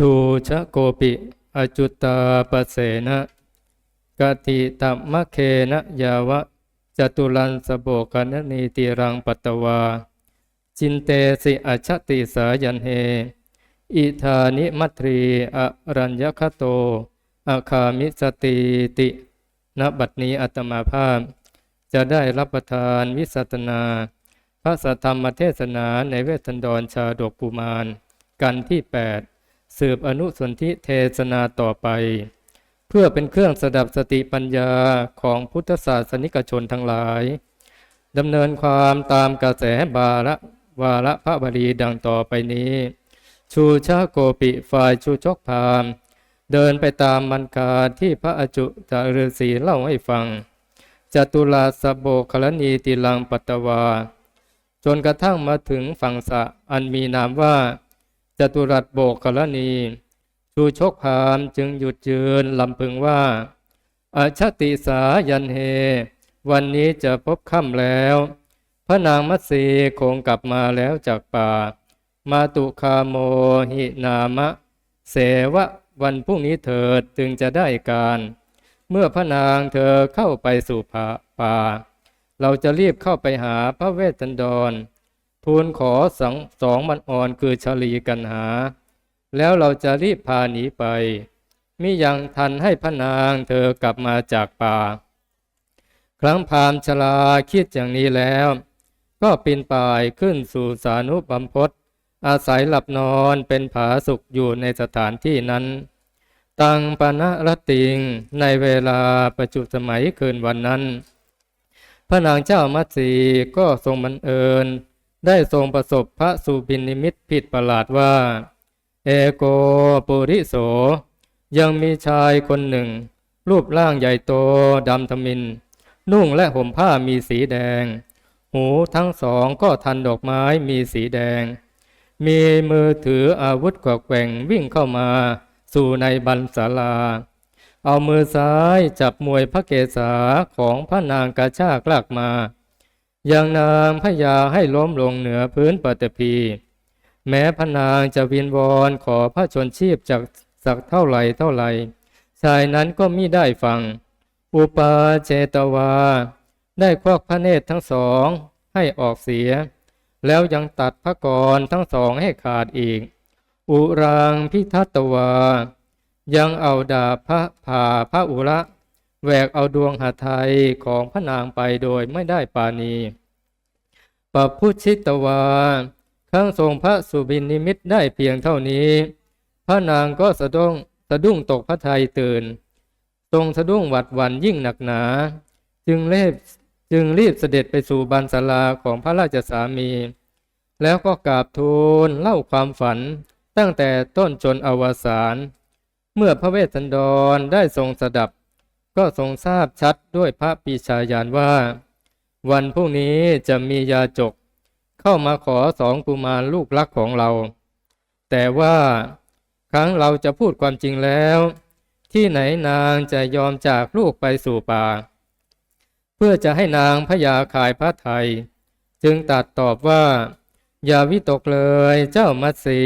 ชูชะโกปิ อจุตตาปเสนะกติตัมมะเคนะยาวะจตุลันสโบกนนีติรังปัตตวา จินเตสิอชติสายันเฮ อิธานิมัตรีอรัญญคโตอาคามิสติติณบัดนี้อัตมาภาพ จะได้รับประทานวิสัตนา พระสัทธรรมเทศนาในเวทันดรชาดกกุมารกันที่ 8 สืบอนุสนธิเทศนาต่อไป เพื่อเป็นเครื่องสดับสติปัญญาของพุทธศาสนิกชนทั้งหลายดำเนินความตามกระแสบาระวาระพระบาลีดังต่อไปนี้ ชูชาโกปิฝ่ายชูชกพามเดินไปตามมันกาที่พระอจุจาฤษีเล่าให้ฟังจตุลาสโบคลนีติลังปัตตวา จนกระทั่งมาถึงฝั่งสะอันมีนามว่า จตุรัสโบกกรณีชูชกพามจึงหยุดยืนลำพึงว่าอาชติสายันเฮ วันนี้จะพบค่ำแล้ว พระนางมัตสีคงกลับมาแล้วจากป่า มาตุคาโมหินามะ เสวะวันพรุ่งนี้เถิดจึงจะได้การ เมื่อพระนางเธอเข้าไปสู่ป่าป่าเราจะรีบเข้าไปหาพระเวทสันดร ทูลขอสองสองมันอ่อนคือชลีกันหา แล้วเราจะรีบพาหนีไป มิยังทันให้พระนางเธอกลับมาจากป่า ครั้งพามชลาคิดอย่างนี้แล้ว ก็ปีนป่ายขึ้นสู่สานุบัมพศอาศัยหลับนอนเป็นผาสุขอยู่ในสถานที่นั้น ตังปณรติงในเวลาประจุสมัยคืนวันนั้น พระนางเจ้ามัตสีก็ทรงบังเอิญ ได้ทรงประสบพระสุบินนิมิตผิดประหลาดว่า เอโกปุริโส ยังมีชายคนหนึ่ง รูปร่างใหญ่โตดำทมิน นุ่งและห่มผ้ามีสีแดง หูทั้งสองก็ทันดอกไม้มีสีแดง มีมือถืออาวุธกวักแกว่งวิ่งเข้ามาสู่ในบันศาลา เอามือซ้ายจับมวยพระเกศาของพระนางกระชากลากมา ยังนางพญาให้ล้มลงเหนือพื้นปฐพี แม้พนางจะวินวอนขอพระชนชีพจากสักเท่าไหร่เท่าไหร่ชายนั้นก็มิได้ฟัง อุปาเจตวา ได้ควักพระเนตรทั้งสองให้ออกเสีย แล้วยังตัดพระกรทั้งสองให้ขาดอีก อุรางพิทัตวา ยังเอาดาบพระผ่าพระอุระ แหวกเอาดวงหาไทยของพระนางไปโดยไม่ได้ปาณีปพุชิตวาครั้งทรงพระสุบินนิมิตได้เพียงเท่านี้ พระนางก็สะดุ้งสะดุ้งตกพระทัยตื่น ทรงสะดุ้งหวัดหวันยิ่งหนักหนา จึงเรีบจึงรีบเสด็จไปสู่บันศาลาของพระราชสามี แล้วก็กราบทูลเล่าความฝันตั้งแต่ต้นจนอวสาน เมื่อพระเวสสันดรได้ทรงสดับ ก็ทรงทราบชัดด้วยพระปีชาญาณว่า วันพรุ่งนี้จะมียาจก เข้ามาขอสองกุมารลูกรักของเรา แต่ว่าครั้งเราจะพูดความจริงแล้ว ที่ไหนนางจะยอมจากลูกไปสู่ป่า เพื่อจะให้นางพญาขายพระไทย จึงตัดตอบว่า อย่าวิตกเลยเจ้ามัตสี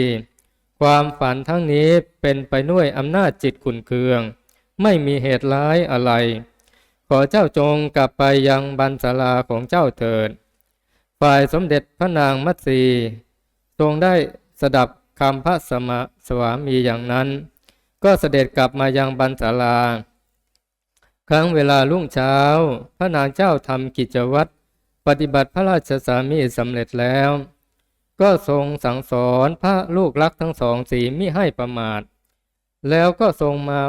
ความฝันทั้งนี้เป็นไปด้วยอำนาจจิตขุนเคือง ไม่มีเหตุร้ายอะไร ขอเจ้าจงกลับไปยังบันศาลาของเจ้าเถิด ฝ่ายสมเด็จพระนางมัตสีทรงได้สดับคำพระสมสวามีอย่างนั้น ก็เสด็จกลับมายังบันศาลา ครั้งเวลารุ่งเช้า พระนางเจ้าทำกิจวัตรปฏิบัติพระราชสามีสำเร็จแล้ว ก็ทรงสั่งสอนพระลูกรักทั้งสองสีมิให้ประมาท แล้วก็ทรงมา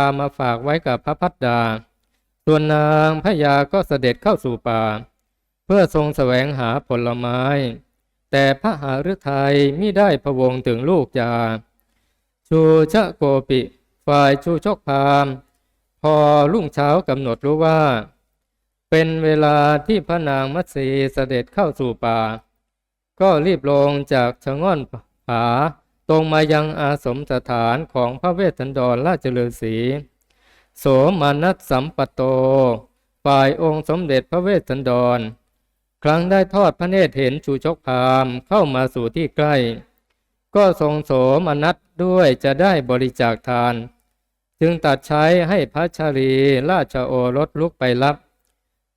ามาฝากไว้กับพระพัดดา ส่วนนางพญาก็เสด็จเข้าสู่ป่า เพื่อทรงแสวงหาผลไม้ แต่พระหฤทัยมิได้พะวงถึงลูกยา ชูชะโกปิ ฝ่ายชูชกพามพอรุ่งเช้ากำหนดรู้ว่า เป็นเวลาที่พระนางมัตสีเสด็จเข้าสู่ป่า ก็รีบลงจากชะง่อนผา ตรงมายังอาสมสถานของพระเวสสันดรราชฤาษีโสมานัสสัมปโต ฝ่ายองค์สมเด็จพระเวสสันดร ครั้งได้ทอดพระเนตรเห็นชูชกพามเข้ามาสู่ที่ใกล้ ก็ทรงโสมนัสด้วยจะได้บริจาคทาน จึงตัดใช้ให้พระชาลีราชโอรสลุกไปรับ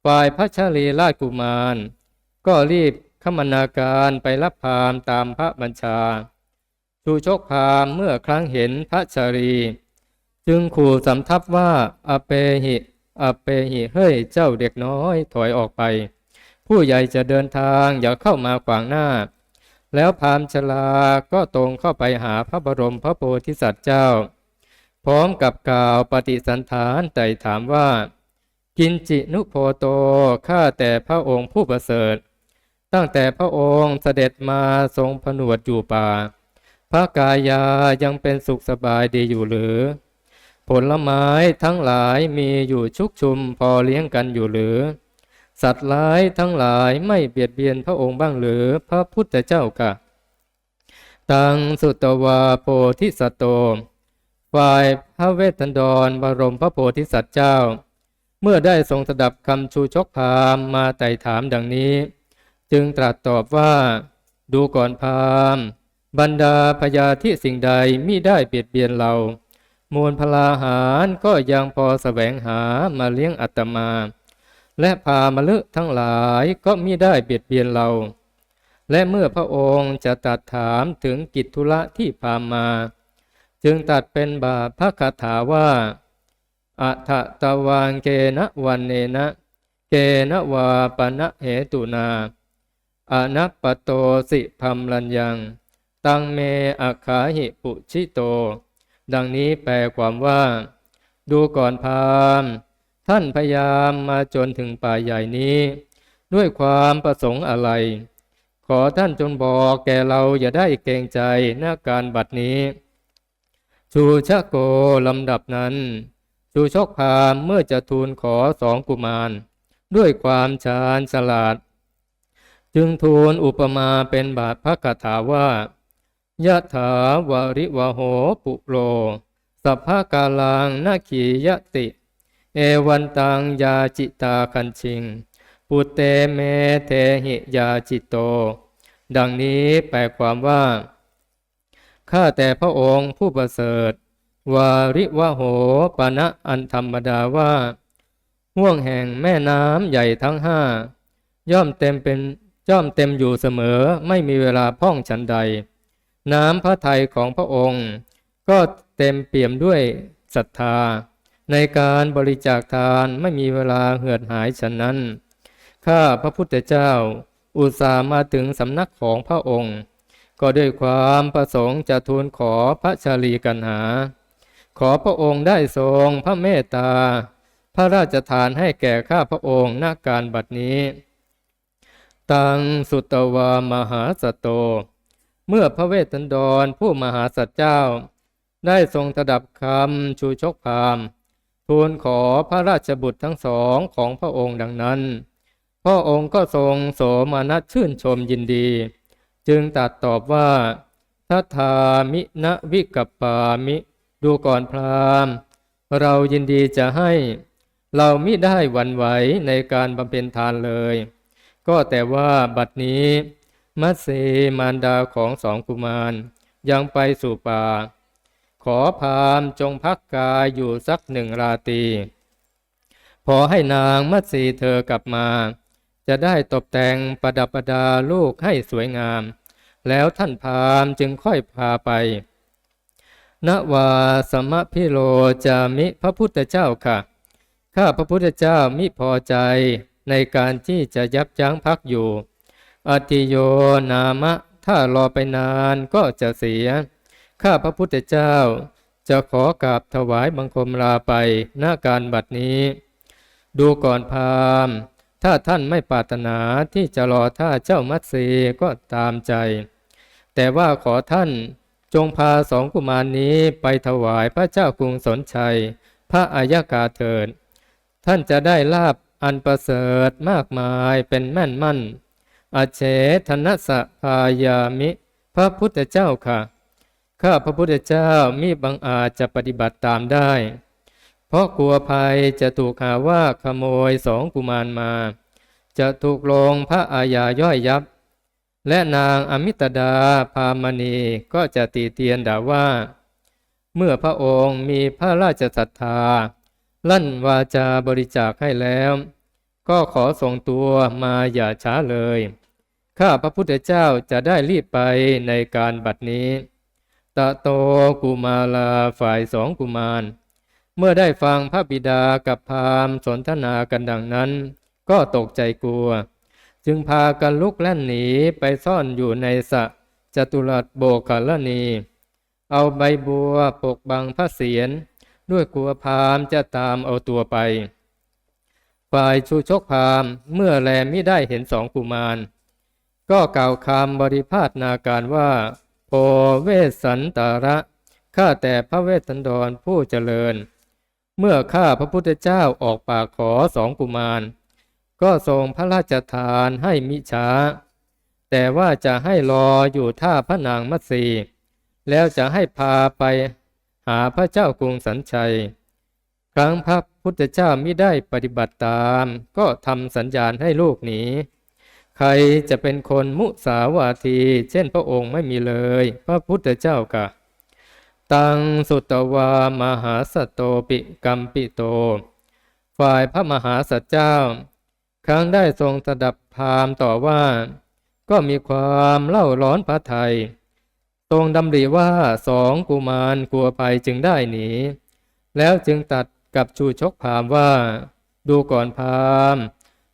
ฝ่ายพระชาลีราชกุมาร ก็รีบขมนาการไปรับพามตามพระบัญชา ชูชกพามเมื่อครั้งเห็นพระชาลีจึงขู่สำทับว่าอเปหิอเปหิเฮ้ยเจ้าเด็กน้อยถอยออกไป ผู้ใหญ่จะเดินทางอย่าเข้ามาขวางหน้า แล้วพามชลาก็ตรงเข้าไปหาพระบรมพระโพธิสัตว์เจ้า พร้อมกับกล่าวปฏิสันฐานไต่ถามว่า กินจินุโพโตข้าแต่พระองค์ผู้ประเสริฐ ตั้งแต่พระองค์เสด็จมาทรงผนวดอยู่ป่า พระกายายังเป็นสุขสบายดีอยู่หรือ ผลไม้ทั้งหลายมีอยู่ชุกชุมพอเลี้ยงกันอยู่หรือ สัตว์ร้ายทั้งหลายไม่เบียดเบียนพระองค์บ้างหรือพระพุทธเจ้ากะตังสุตวาโพธิสัตโต ฝ่ายพระเวสสันดรบรมพระโพธิสัตว์เจ้า เมื่อได้ทรงสดับคำชูชกพามมาไต่ถามดังนี้ จึงตรัสตอบว่า ดูก่อนพามณ์ บรรดาพยาที่สิ่งใดมิได้เบียดเบียนเรามูลพลาหารก็ยังพอแสวงหามาเลี้ยงอัตมา และพามลึทั้งหลายก็มิได้เบียดเบียนเรา และเมื่อพระองค์จะตัดถามถึงกิจธุระที่พามา จึงตัดเป็นบาปพระคาถาว่าอัฏฐตวังเกนะวันเนนะ เกนะวาปณะเหตุนาอนัปโตสิพัมลัญยัง ตังเมอัคขาหิปุชิโต ดังนี้แปลความว่า ดูก่อนพามท่านพยายามมาจนถึงป่าใหญ่นี้ ด้วยความประสงค์อะไร ขอท่านจงบอกแก่เราอย่าได้เกรงใจหน้าการบัดนี้ ชูชะโกลำดับนั้น ชูชกพามเมื่อจะทูลขอสองกุมาร ด้วยความชาญฉลาด จึงทูลอุปมาเป็นบาทพระคาถาว่า ยะถาวาริวโหปุโรสัพพะกาลังนาขียติ เอวันตังยาจิตาคันชิง ปุเตเมเทหิยาจิตโต ดังนี้แปลความว่า ข้าแต่พระองค์ผู้ประเสริฐ วาริวโหปณะอันธรรมดาว่า ห่วงแห่งแม่น้ำใหญ่ทั้งห้า ย่อมเต็มเป็นย่อมเต็มอยู่เสมอไม่มีเวลาพ่องฉันใด น้ำพระทัยของพระองค์ ก็เต็มเปี่ยมด้วยศรัทธา ในการบริจาคทานไม่มีเวลาเหือดหายฉะนั้น ข้าพระพุทธเจ้า อุตส่าห์มาถึงสำนักของพระองค์ ก็ด้วยความประสงค์จะทูลขอพระชาลีกันหา ขอพระองค์ได้ทรงพระเมตตา พระราชทานให้แก่ข้าพระองค์ณการบัดนี้ ตังสุตวามหาสตโต เมื่อพระเวสสันดรผู้มหาสัตว์เจ้า ได้ทรงตดับคำชูชกพามทูลขอพระราชบุตรทั้งสองของพระองค์ดังนั้น พระองค์ก็ทรงโสมนัสชื่นชมยินดี จึงตรัสตอบว่าทัธามิณวิกัปปามิ ดูก่อนพราหมณ์ เรายินดีจะให้ เรามิได้หวั่นไหวในการบำเพ็ญทานเลย ก็แต่ว่าบัดนี้ มัตสีมารดาของสองกุมาร ยังไปสู่ป่า ขอพามจงพักกายอยู่สักหนึ่งราตรีพอให้นางมัตสีเธอกลับมา จะได้ตกแต่งประดับประดาลูกให้สวยงาม แล้วท่านพามจึงค่อยพาไปนวาสมะพิโลจามิพระพุทธเจ้าค่ะ ข้าพระพุทธเจ้ามิพอใจในการที่จะยับยั้งพักอยู่ อติโยนามะ ถ้ารอไปนานก็จะเสีย ข้าพระพุทธเจ้า จะขอกราบถวายบังคมลาไปหน้าการบัดนี้ ดูก่อนพาม ถ้าท่านไม่ปรารถนาที่จะรอท่าเจ้ามัตสีก็ตามใจ แต่ว่าขอท่านจงพาสองกุมารนนี้ไปถวายพระเจ้ากรุงสนชัย พระอายกาเถิด ท่านจะได้ลาบอันประเสริฐมากมายเป็นแม่นมั่น อาเฉธนสะพายามิ พระพุทธเจ้าค่ะ ข้าพระพุทธเจ้ามิบังอาจจะปฏิบัติตามได้ เพราะกลัวภัยจะถูกหาว่าขโมยสองกุมารมา จะถูกลงพระอาญาย่อยยับ และนางอมิตดาพามณีก็จะตีเตียนด่าว่า เมื่อพระองค์มีพระราชศรัทธา ลั่นวาจาบริจาคให้แล้วก็ขอส่งตัวมาอย่าช้าเลย ข้าพระพุทธเจ้าจะได้รีบไปในการบัดนี้ ตะโตกุมาลาฝ่ายสองกุมาร เมื่อได้ฟังพระบิดากับพามสนทนากันดังนั้น ก็ตกใจกลัว จึงพากันลุกแล่นหนีไปซ่อนอยู่ในสะจตุรัสโบกลนีเอาใบบัวปกบังพระเศียรด้วยกลัวพามจะตามเอาตัวไป ฝ่ายชูชกพามเมื่อแลไม่ได้เห็นสองกุมาร ก็กล่าวคำบริพาทนาการว่าโอเวสสันตาระข้าแต่พระเวสสันดรผู้เจริญ เมื่อข้าพระพุทธเจ้าออกปากขอสองกุมาร ก็ทรงพระราชทานให้มิช้า แต่ว่าจะให้รออยู่ท่าพระนางมัตสีแล้วจะให้พาไปหาพระเจ้ากรุงสันชัย ครั้งพระพุทธเจ้ามิได้ปฏิบัติตาม ก็ทำสัญญาณให้ลูกหนี ใครจะเป็นคนมุสาวาที เช่นพระองค์ไม่มีเลย พระพุทธเจ้ากะ ตังสุตวามหาสตโตปิกัมปิโต ฝ่ายพระมหาสัจเจ้า ครั้งได้ทรงสดับพามต่อว่า ก็มีความเล่าร้อนพระไทย ทรงดำริว่าสองกุมารกลัวภัยจึงได้หนี แล้วจึงตัดกับชูชกพามว่า ดูก่อนพามณ์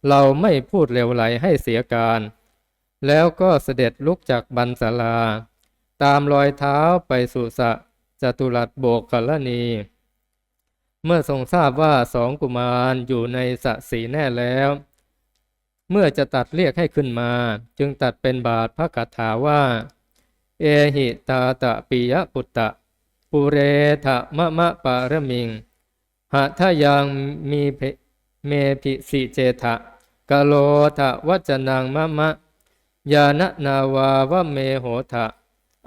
เราไม่พูดเร็วไหลให้เสียการ แล้วก็เสด็จลุกจากบันสาลา ตามรอยเท้าไปสู่สะจตุรัสโบกกลนีเมื่อทรงทราบว่าสองกุมารอยู่ในสะสีแน่แล้ว เมื่อจะตัดเรียกให้ขึ้นมา จึงตัดเป็นบาทพระคาถาว่า เอหิตาตะปิยปุตตะ ปุเรทะมะมะปารมิงหะถ้ายังมีเมพิสิเจทะ กโลทะวัจนังมะมะ ยานะนาวาวะเมโหทะ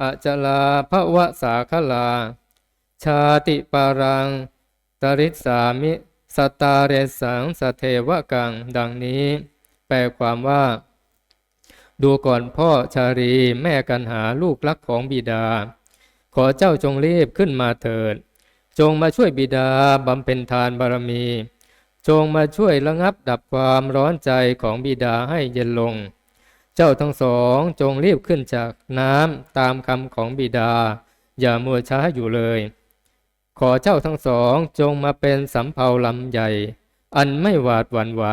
อจลาภวะสาคลา ชาติปารัง ตริสามิ สตาเรสังสเทวกัง ดังนี้ แปลความว่า ดูก่อนพ่อชารีแม่กันหาลูกรักของบิดา ขอเจ้าจงรีบขึ้นมาเถิด จงมาช่วยบิดาบำเพ็ญทานบารมี จงมาช่วยระงับดับความร้อนใจของบิดาให้เย็นลง เจ้าทั้งสองจงรีบขึ้นจากน้ำตามคำของบิดา อย่ามัวช้าอยู่เลย ขอเจ้าทั้งสองจงมาเป็นสำเภาลำใหญ่ อันไม่หวาดหวั่นไหว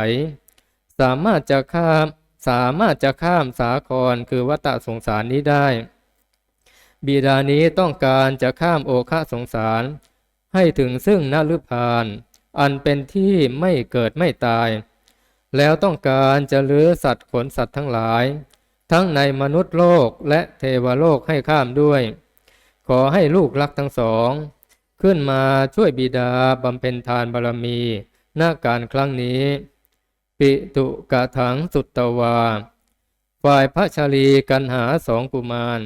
สามารถจะข้ามสามารถจะข้ามสาครคือวัฏสงสารนี้ได้ บิดานี้ต้องการจะข้ามโอคะสงสาร ให้ถึงซึ่งนฤพาน อันเป็นที่ไม่เกิดไม่ตาย แล้วต้องการจะเลื้อสัตว์ขนสัตว์ทั้งหลาย ทั้งในมนุษย์โลกและเทวโลกให้ข้ามด้วย ขอให้ลูกรักทั้งสอง ขึ้นมาช่วยบิดาบำเพ็ญทานบารมีหน้าการครั้งนี้ ปิตุกะถังสุตตวา ฝ่ายพระชาลีกันหาสองกุมาร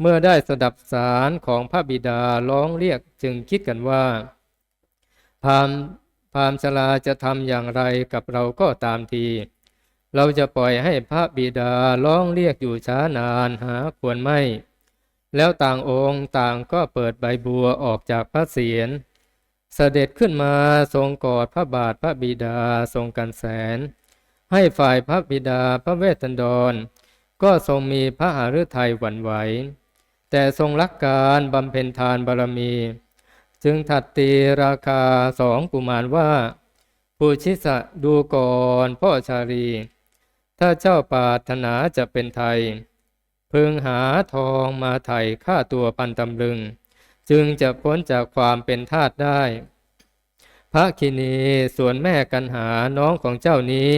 เมื่อได้สดับสารของพระบิดาร้องเรียกจึงคิดกันว่า พามพามชลาจะทำอย่างไรกับเราก็ตามที เราจะปล่อยให้พระบิดาร้องเรียกอยู่ช้านานหาควรไม่ แล้วต่างองค์ต่างก็เปิดใบบัวออกจากพระเศียรเสด็จขึ้นมาทรงกอดพระบาทพระบิดาทรงกันแสน ให้ฝ่ายพระบิดาพระเวสสันดร ก็ทรงมีพระหฤทัยหวั่นไหว แต่ทรงรักการบำเพ็ญทานบารมี จึงถัดตีราคาสองกุมารว่าปูชิสะดูก่อนพ่อชาลี ถ้าเจ้าปรารถนาจะเป็นไทย พึงหาทองมาไถ่ค่าตัวปันตำลึง จึงจะพ้นจากความเป็นทาสได้ พระคินีส่วนแม่กันหาน้องของเจ้านี้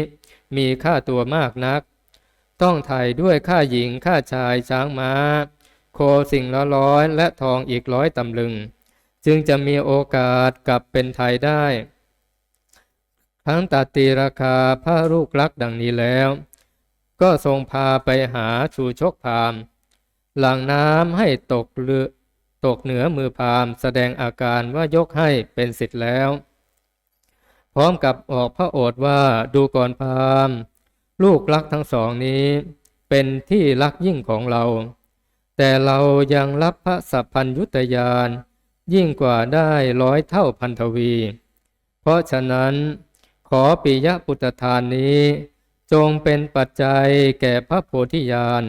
มีค่าตัวมากนัก ต้องไถ่ด้วยค่าหญิงค่าชายช้างม้า โคสิ่งละร้อยและทองอีกร้อยตำลึง จึงจะมีโอกาสกลับเป็นไทยได้ทั้งตัดตีราคาพระลูกรักดังนี้แล้ว ก็ทรงพาไปหาชูชกพามหลังน้ำให้ตกเรือตกเหนือมือพามแสดงอาการว่ายกให้เป็นสิทธิ์แล้ว พร้อมกับออกพระโอษฐ์ว่าดูก่อนพามลูกรักทั้งสองนี้ เป็นที่รักยิ่งของเรา แต่เรายังรับพระสัพพัญยุตยาน ยิ่งกว่าได้ร้อยเท่าพันทวี เพราะฉะนั้น ขอปิยปุตตทานนี้ จงเป็นปัจจัยแก่พระโพธิญาณ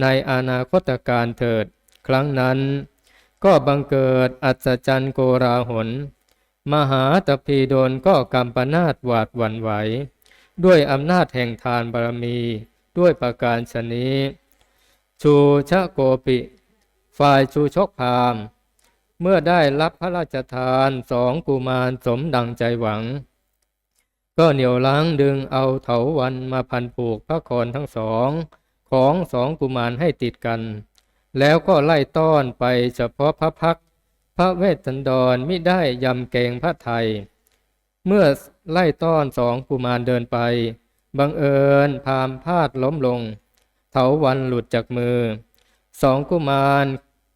ในอนาคตการเถิด ครั้งนั้น ก็บังเกิดอัศจรรย์โกราหน มหาตพีโดนก็กำปนาตหวาดหวั่นไหว ด้วยอำนาจแห่งทานบารมี ด้วยประการชนี้ ชูชะโกปิ ฝ่ายชูชกพามณ์ เมื่อได้รับพระราชทานสองกุมารสมดังใจหวัง ก็เหนียวล้างดึงเอาเถาวันมาพันผูกพระคอนทั้งสองของสองกุมารให้ติดกัน แล้วก็ไล่ต้อนไปเฉพาะพระพัก พระเวสสันดรมิได้ยำเกรงพระไทย เมื่อไล่ต้อนสองกุมารเดินไป บังเอิญพามพาดล้มลง เถาวันหลุดจากมือ สองกุมาร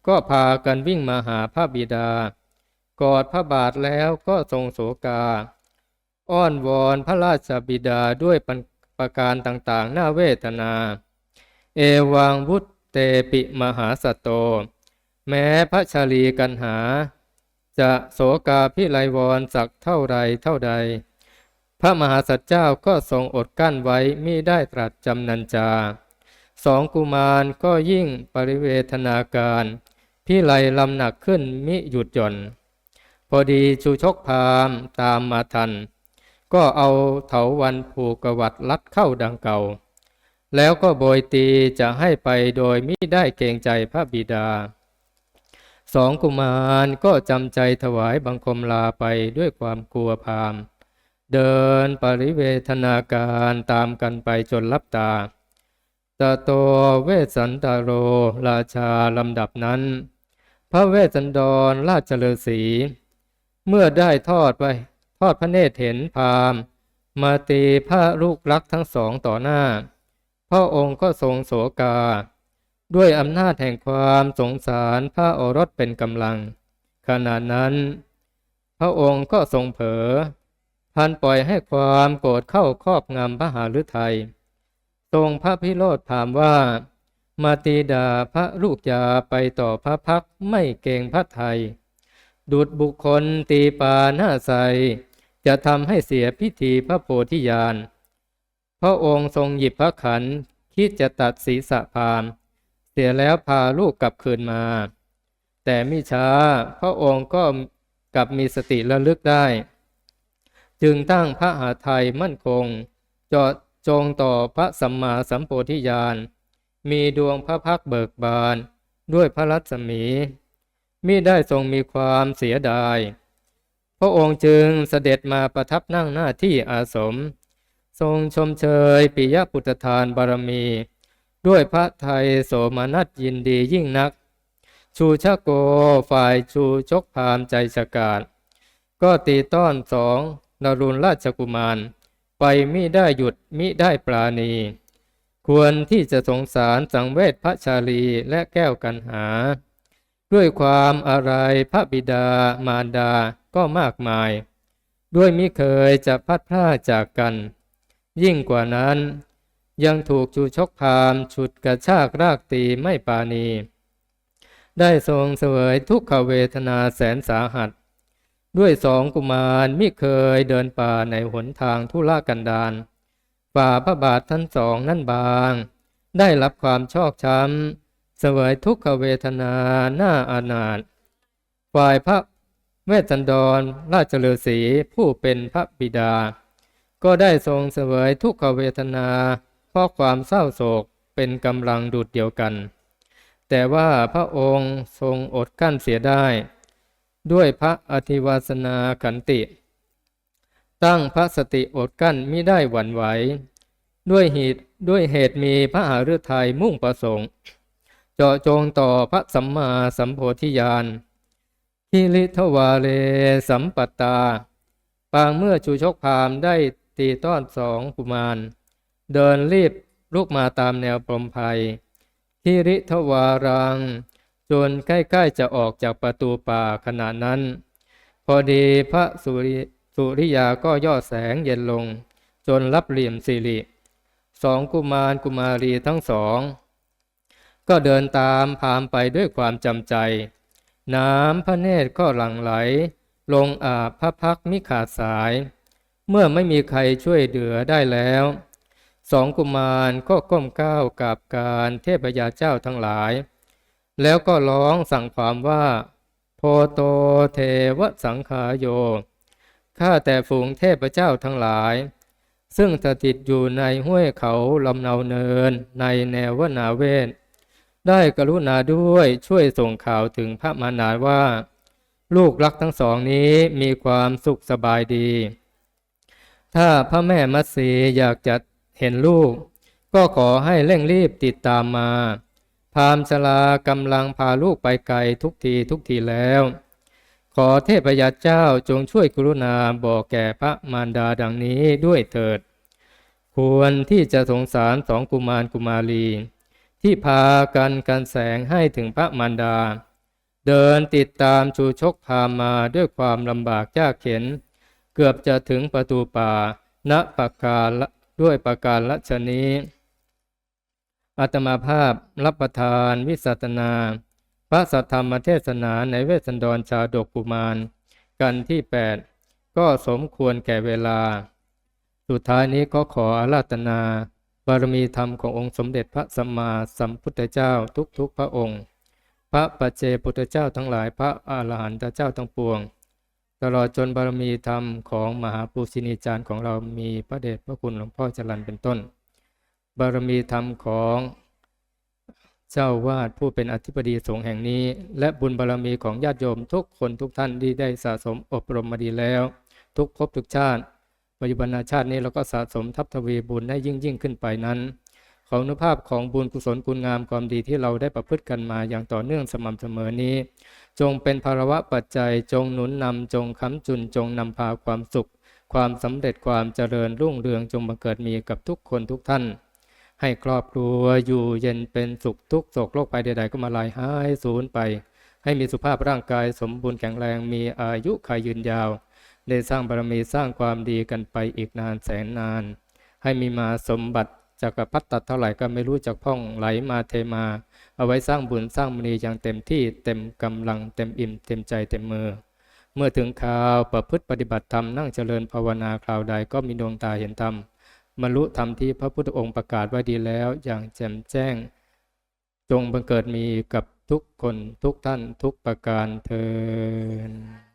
ก็พากันวิ่งมาหาพระบิดา กอดพระบาทแล้วก็ทรงโศกา อ้อนวอนพระราชบิดาด้วยประการต่างๆ น่าเวทนา เอวังวุตเตปิมหาสตโต แม้พระชาลีกันหา จะโศกาพิไลวรสักเท่าไรเท่าใด พระมหาสัจเจ้าก็ทรงอดกั้นไว้มิได้ตรัสจำนันจาสองกุมารก็ยิ่งปริเวทนาการ พิไลลำหนักขึ้นมิหยุดหย่อน พอดีชูชกพามตามมาทัน ก็เอาเถาวันผูกกวัดลัดเข้าดังเก่า แล้วก็โบยตีจะให้ไปโดยมิได้เกรงใจพระบิดา สองกุมารก็จำใจถวายบังคมลาไปด้วยความกลัวพาม เดินปริเวทนาการตามกันไปจนลับตาตะโตเวสสันตโร ราชาลำดับนั้น พระเวสสันดรราชฤาษีเมื่อได้ทอดไปทอดพระเนตรเห็นพามมาตีพระลูกรักทั้งสองต่อหน้า พระองค์ก็ทรงโศกา ด้วยอำนาจแห่งความสงสารพระโอรสเป็นกำลัง ขณะนั้น พระองค์ก็ทรงเผลอพันปล่อยให้ความโกรธเข้าครอบงำพระหฤทัยทรงพระพิโรธถามว่า มาตีดาพระลูกยาไปต่อพระพักไม่เกรงพระไทย ดุดบุคคลตีปาหน้าใส จะทำให้เสียพิธีพระโพธิญาณ พระองค์ทรงหยิบพระขันคิดจะตัดศีรษะพาม เสียแล้วพาลูกกลับคืนมา แต่มิช้าพระองค์ก็กลับมีสติระลึกได้ จึงตั้งพระหาไทยมั่นคงจอดจงต่อพระสัมมาสัมโพธิญาณ มีดวงพระพักเบิกบาน ด้วยพระรัศมีมิได้ทรงมีความเสียดาย พระองค์จึงเสด็จมาประทับนั่งหน้าที่อาสม ทรงชมเชยปิยปุตทานบารมี ด้วยพระไทยโสมนัสยินดียิ่งนัก ชูชะโกฝ่ายชูชกพามใจสกาดก็ตีต้อนสองนรุณราชกุมาร ไปมิได้หยุดมิได้ปราณี ควรที่จะสงสารสังเวชพระชาลีและแก้วกันหา ด้วยความอะไรพระบิดามารดาก็มากมาย ด้วยมิเคยจะพัดพลาดจากกัน ยิ่งกว่านั้น ยังถูกจูชกพามฉุดกระชากรากตีไม่ปาณี ได้ทรงเสวยทุกขเวทนาแสนสาหัส ด้วยสองกุมารมิเคยเดินป่าในหนทางทุรกันดาร ฝ่าพระบาททั้งสองนั่นบาง ได้รับความชอกช้ำ เสวยทุกขเวทนาหน้าอานาถฝ่ายพระเวสสันดรราชฤาษีผู้เป็นพระบิดา ก็ได้ทรงเสวยทุกขเวทนา เพราะความเศร้าโศกเป็นกำลังดูดเดียวกัน แต่ว่าพระองค์ทรงอดกั้นเสียได้ ด้วยพระอธิวาสนาขันติ ตั้งพระสติอดกั้นมิได้หวั่นไหว ด้วยเหตุด้วยเหตุมีพระหฤทัยมุ่งประสงค์ เจาะจงต่อพระสัมมาสัมโพธิญาณฮิริทวาเลสัมปตา ปางเมื่อชูชกพามได้ตีต้อนสองกุมาร เดินรีบลุกมาตามแนวปลมภัยฮิริทวารัง จนใกล้ๆจะออกจากประตูป่าขณะนั้น พอดีพระสุริ สุริยาก็ย่อแสงเย็นลง จนรับเหลี่ยมสิริสองกุมารกุมารีทั้งสอง ก็เดินตามพามไปด้วยความจำใจ น้ำพระเนตรก็หลั่งไหล ลงอาบพระพักมิขาดสาย เมื่อไม่มีใครช่วยเหลือได้แล้วสองกุมารก็ก้มก้าวกับการเทพยาเจ้าทั้งหลาย แล้วก็ร้องสั่งความว่า โพโตเทวสังขายโย ข้าแต่ฝูงเทพเจ้าทั้งหลาย ซึ่งสถิตอยู่ในห้วยเขาลำเนาเนินในแนววนาเวทได้กรุณาด้วยช่วยส่งข่าวถึงพระมารดาว่า ลูกรักทั้งสองนี้มีความสุขสบายดี ถ้าพระแม่มัตสีอยากจะเห็นลูก ก็ขอให้เร่งรีบติดตามมา พามชลากำลังพาลูกไปไกลทุกทีทุกทีแล้ว ขอเทพยาเจ้าจงช่วยกรุณาบอกแก่พระมารดาดังนี้ด้วยเถิด ควรที่จะสงสารสองกุมารกุมารี ที่พากันกันแสงให้ถึงพระมารดา เดินติดตามชูชกพามาด้วยความลำบากยากเข็น เกือบจะถึงประตูป่า ณปากกาลด้วยประการละชนี้อาตมาภาพรับประทานวิสัตนา ระสัทธรรมเทศนาในเวสสันดรชาดกกุมาร กันที่ 8 ก็สมควรแก่เวลา สุดท้ายนี้ก็ขออาราธนา บารมีธรรมขององค์สมเด็จพระสัมมาสัมพุทธเจ้าทุกๆพระองค์ พระปัจเจพุทธเจ้าทั้งหลายพระอาหารหันตเจ้าทั้งปวง ตลอดจนบารมีธรรมของมหาปูชนียาจารย์ของเรามีพระเดชพระคุณหลวงพ่อจรันเป็นต้น บารมีธรรมของ เจ้าวาดผู้เป็นอธิบดีสงฆ์แห่งนี้ และบุญบารมีของญาติโยมทุกคนทุกท่านที่ได้สะสมอบรมมาดีแล้ว ทุกภพทุกชาติ ปัจจุบันชาตินี้เราก็สะสมทับทวีบุญให้ยิ่งยิ่งขึ้นไปนั้น ของนุภาพของบุญกุศลคุณงามความดีที่เราได้ประพฤติกันมาอย่างต่อเนื่องสม่ำเสมอนี้ จงเป็นภาระวะปัจจัยจงหนุนนำจงค้ำจุนจงนำพาความสุข ความสำเร็จความเจริญรุ่งเรืองจงบังเกิดมีกับทุกคนทุกท่าน ให้ครอบครัวอยู่เย็นเป็นสุขทุกโศกโรคไปใด ๆ ก็มาลายหายสูญไป ให้มีสุขภาพร่างกายสมบูรณ์แข็งแรงมีอายุขัยยืนยาว ได้สร้างบารมีสร้างความดีกันไปอีกนานแสนนาน ให้มีมาสมบัติจักรพัดตัดเท่าไหร่ก็ไม่รู้จักพ่องไหลมาเทมา เอาไว้สร้างบุญสร้างมณีอย่างเต็มที่เต็มกำลังเต็มอิ่มเต็มใจเต็มมือ เมื่อถึงคราวประพฤติปฏิบัติธรรมนั่งเจริญภาวนาคราวใดก็มีดวงตาเห็นธรรม บรรลุธรรมที่พระพุทธองค์ประกาศไว้ดีแล้ว อย่างแจ่มแจ้ง จงบังเกิดมีกับทุกคนทุกท่านทุกประการเทอ